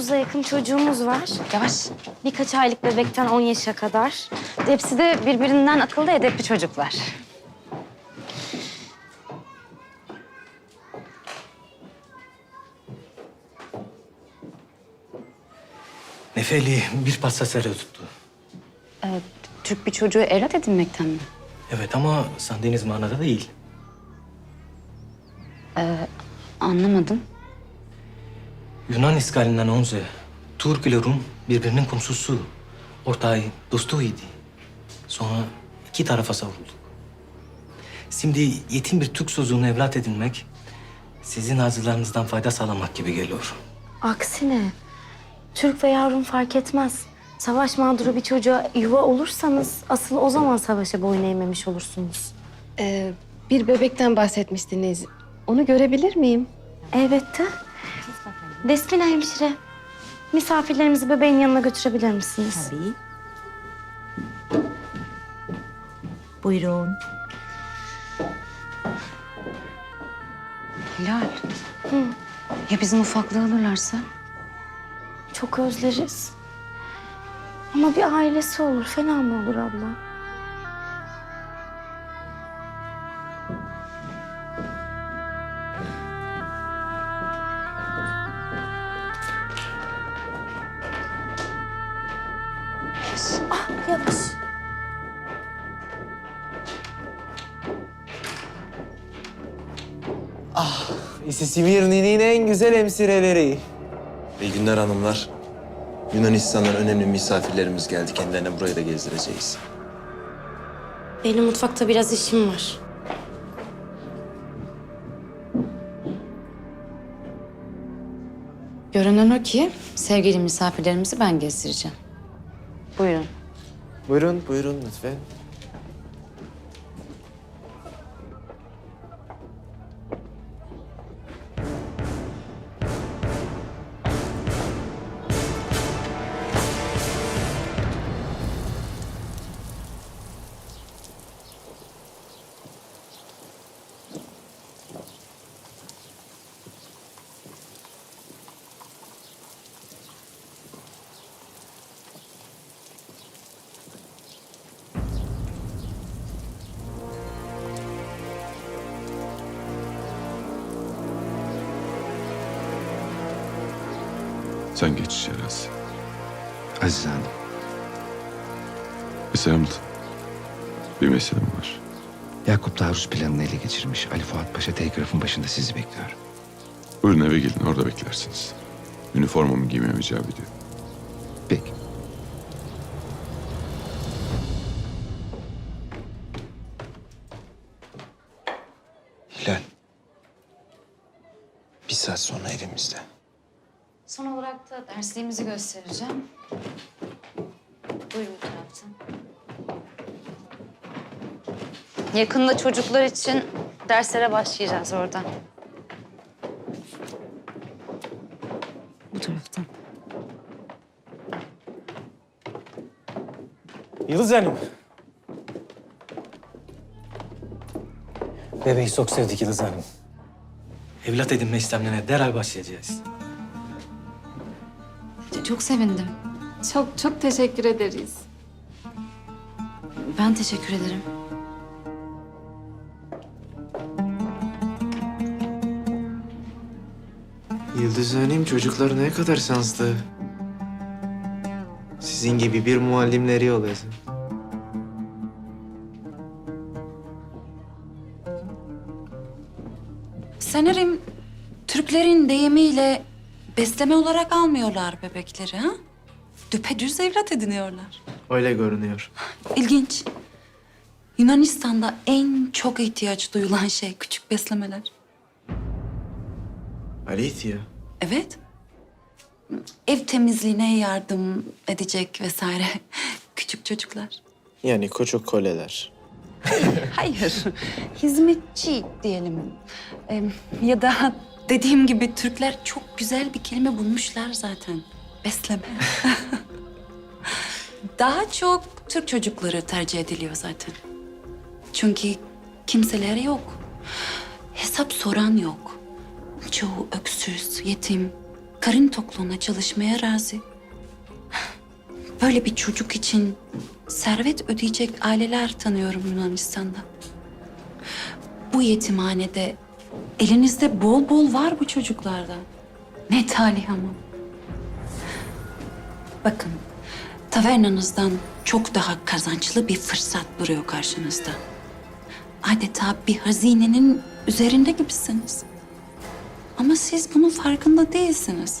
30'a yakın çocuğumuz var. Yavaş. Birkaç aylık bebekten 10 yaşa kadar. Hepsi de birbirinden akıllı edepli çocuklar. Nefeli bir pastasere tuttu. Ee, Türk bir çocuğu evlat edinmekten mi? Evet ama sandığınız manada değil. Anlamadım. Yunan işgalinden önce Türk ile Rum birbirinin komşusu, ortağı, dostuydu. Sonra iki tarafa savruldu. Şimdi yetim bir Türk çocuğunu evlat edinmek sizin arzularınızdan fayda sağlamak gibi geliyor. Aksine Türk veya Rum fark etmez. Savaş mağduru bir çocuğa yuva olursanız asıl o zaman savaşa boyun eğmemiş olursunuz. Ee, bir bebekten bahsetmiştiniz. Onu görebilir miyim? Elbette. Despina hemşire, misafirlerimizi bebeğin yanına götürebilir misiniz? Tabii. Buyurun. Hilal. Ya bizim ufaklığı alırlarsa? Çok özleriz. Ama bir ailesi olur. Fena mı olur abla? Ah yavaş. Simirni'nin en güzel emsireleri. İyi günler hanımlar. Yunanistan'dan önemli misafirlerimiz geldi. Kendilerine burayı da gezdireceğiz. Benim mutfakta biraz işim var. Görünen o ki sevgili misafirlerimizi ben gezdireceğim. Buyurun. Buyurun, buyurun lütfen. Sen geç içeri Aziz. Aziz Hanım, Eserhamlı. Bir meselem var. Yakup taarruz planını ele geçirmiş. Ali Fuat Paşa telgrafın başında sizi bekliyor. Buyurun eve gelin orada beklersiniz. Üniformamı giymem icap ediyor. Peki. Hilal. Bir saat sonra evimizde. Son olarak da dersliğimizi göstereceğim. Buyurun bu taraftan. Yakında çocuklar için derslere başlayacağız oradan. Bu taraftan. Yıldız Hanım. Bebeği çok sevdik Yıldız Hanım. Evlat edinme işlemlerine derhal başlayacağız. Çok sevindim. Çok çok teşekkür ederiz. Ben teşekkür ederim. Yıldız Hanım çocuklar ne kadar şanslı. Sizin gibi bir muallimleri olasın. Sanırım Türklerin deyimiyle besleme olarak almıyorlar bebekleri ha? Düpedüz evlat ediniyorlar. Öyle görünüyor. İlginç. Yunanistan'da en çok ihtiyaç duyulan şey küçük beslemeler. Alicia. Evet. Ev temizliğine yardım edecek vesaire küçük çocuklar. Yani küçük koleler. Hayır, hizmetçi diyelim. Ee, ya da dediğim gibi Türkler çok güzel bir kelime bulmuşlar zaten. Besleme. Daha çok Türk çocukları tercih ediliyor zaten. Çünkü kimseleri yok. Hesap soran yok. Çoğu öksüz, yetim. karın tokluğuna çalışmaya razı. Böyle bir çocuk için servet ödeyecek aileler tanıyorum Yunanistan'da. Bu yetimhanede elinizde bol bol var bu çocuklardan. Ne talih ama. Bakın, tavernanızdan çok daha kazançlı bir fırsat duruyor karşınızda. Adeta bir hazinenin üzerinde gibisiniz. Ama siz bunun farkında değilsiniz.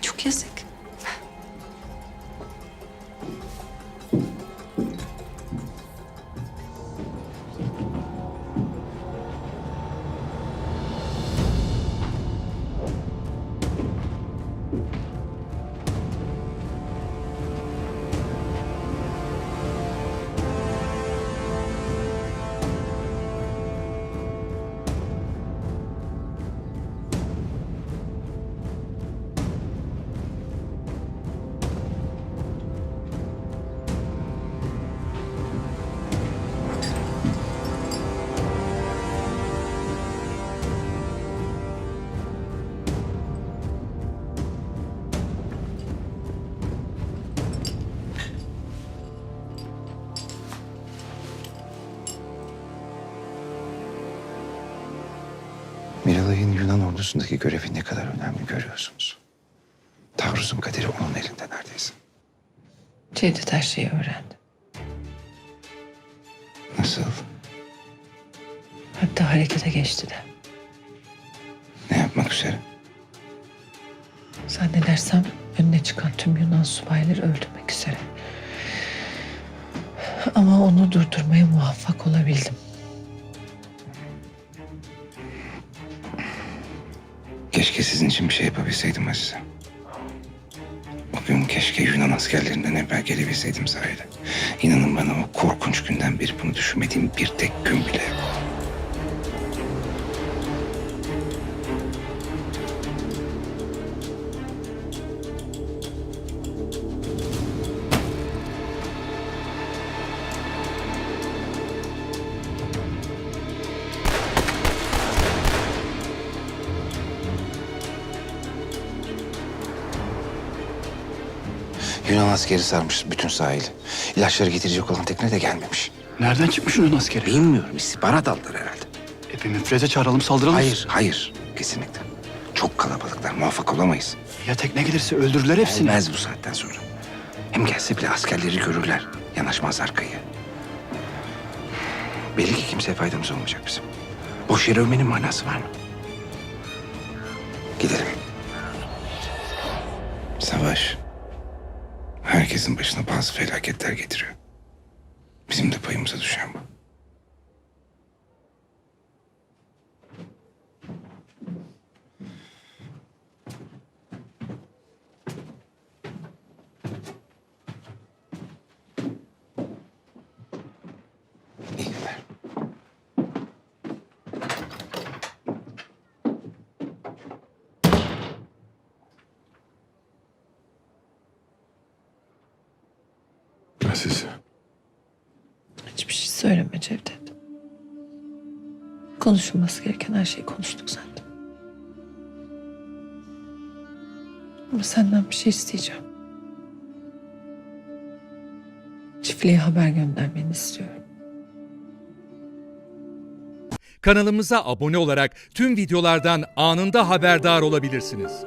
Çok yazık. you Miralay'ın Yunan ordusundaki görevi ne kadar önemli görüyorsunuz. Tavrus'un kaderi onun elinde neredeyse. Cevdet her şeyi öğrendi. Nasıl? Hatta harekete geçti de. Ne yapmak üzere? Zannedersem önüne çıkan tüm Yunan subayları öldürmek üzere. Ama onu durdurmaya muvaffak olabildim. Keşke sizin için bir şey yapabilseydim Azize. O gün keşke Yunan askerlerinden evvel gelebilseydim sahile. İnanın bana o korkunç günden beri bunu düşünmediğim bir tek gün bile yok. Yunan askeri sarmış bütün sahili. İlaçları getirecek olan tekne de gelmemiş. Nereden çıkmış Yunan askeri? Bilmiyorum istihbarat aldılar herhalde. E bir müfreze çağıralım saldıralım. Hayır, hayır. Kesinlikle. Çok kalabalıklar. Muvaffak olamayız. Ya tekne gelirse öldürürler hepsini. Gelmez bu saatten sonra. Hem gelse bile askerleri görürler. Yanaşmazlar kıyıya. Belli ki kimseye faydamız olmayacak bizim. Boş yere övmenin manası var mı? Gidelim. Savaş. Herkesin başına bazı felaketler getiriyor. Bizim de payımıza düşen bu. Söyleme Cevdet. Konuşulması gereken her şeyi konuştuk zaten. Ama senden bir şey isteyeceğim. Çiftliğe haber göndermeni istiyorum. Kanalımıza abone olarak tüm videolardan anında haberdar olabilirsiniz.